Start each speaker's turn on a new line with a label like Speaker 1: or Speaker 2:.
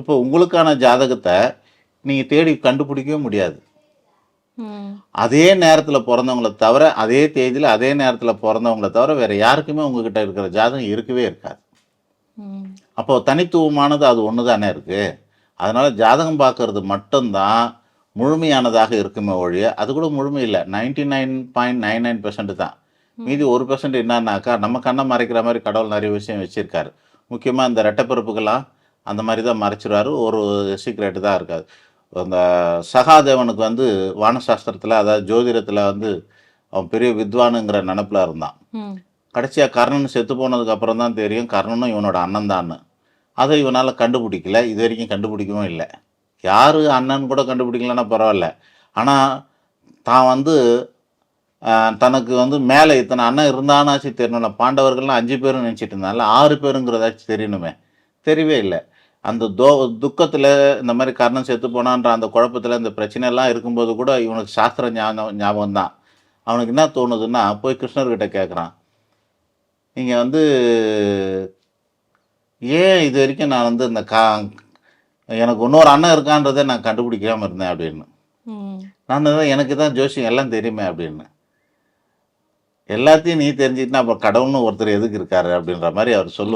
Speaker 1: இப்போ உங்களுக்கான ஜாதகத்தை நீங்கள் தேடி கண்டுபிடிக்கவே முடியாது. அதே நேரத்தில் பிறந்தவங்கள தவிர அதே தேதியில் அதே நேரத்தில் பிறந்தவங்கள தவிர வேறு யாருக்குமே உங்ககிட்ட இருக்கிற ஜாதகம் இருக்கவே இருக்காது. அப்போ தனித்துவமானது அது ஒன்று தானே இருக்குது அதனால் ஜாதகம் பார்க்கறது மட்டும்தான் முழுமையானதாக இருக்குமே ஒழிய அது கூட முழுமை இல்லை. Ninety nine point nine nine தான். மீதி ஒரு பெர்சன்ட் என்னன்னாக்கா நம்ம கண்ணை மறைக்கிற மாதிரி கடவுள் நிறைய விஷயம் வச்சுருக்காரு. முக்கியமாக இந்த ரெட்டப்பிறப்புக்கெல்லாம் அந்த மாதிரி தான் மறைச்சிருவாரு. ஒரு சீக்ரெட்டு தான் இருக்காது. அந்த சகாதேவனுக்கு வந்து வானசாஸ்திரத்தில் அதாவது ஜோதிடத்தில் வந்து அவன் பெரிய வித்வானுங்கிற நினப்பில் இருந்தான். கடைசியாக கர்ணன் செத்து போனதுக்கு அப்புறம் தான் தெரியும் கர்ணனும் இவனோட அண்ணன் தான்னு. அதை இவனால் கண்டுபிடிக்கல. இது வரைக்கும் கண்டுபிடிக்கவும் இல்லை. யார் அண்ணன் கூட கண்டுபிடிக்கலன்னா பரவாயில்ல. ஆனால் தான் வந்து தனக்கு வந்து மேலே இத்தனை அண்ணன் இருந்தானாச்சு தெரியணும்ல. பாண்டவர்கள்லாம் அஞ்சு பேரும் நினச்சிட்டு இருந்தாங்கல்ல. ஆறு பேருங்கிறதாச்சும் தெரியணுமே. தெரியவே இல்லை. அந்த தோ துக்கத்தில் இந்த மாதிரி கர்ணன் செத்து போனான்ற அந்த குழப்பத்தில் இந்த பிரச்சனை எல்லாம் இருக்கும்போது கூட இவனுக்கு சாஸ்திர ஞாபகம் ஞாபகம் தான் அவனுக்கு என்ன தோணுதுன்னா போய் கிருஷ்ணர்கிட்ட கேட்குறான் நீங்கள் வந்து ஏன் இது வரைக்கும் நான் வந்து இந்த கா எனக்கு இன்னொரு அண்ணன் இருக்கான்றதை நான் கண்டுபிடிக்காம இருந்தேன் அப்படின்னு. நான் தான் எனக்கு தான் ஜோசியம் எல்லாம் தெரியுமே அப்படின்னு. எல்லாத்தையும் நீ தெரிஞ்சுக்கிட்டா அப்புறம் கடவுள்னு ஒருத்தர் எதுக்கு இருக்காரு அப்படின்ற மாதிரி அவர் சொல்லுவார்.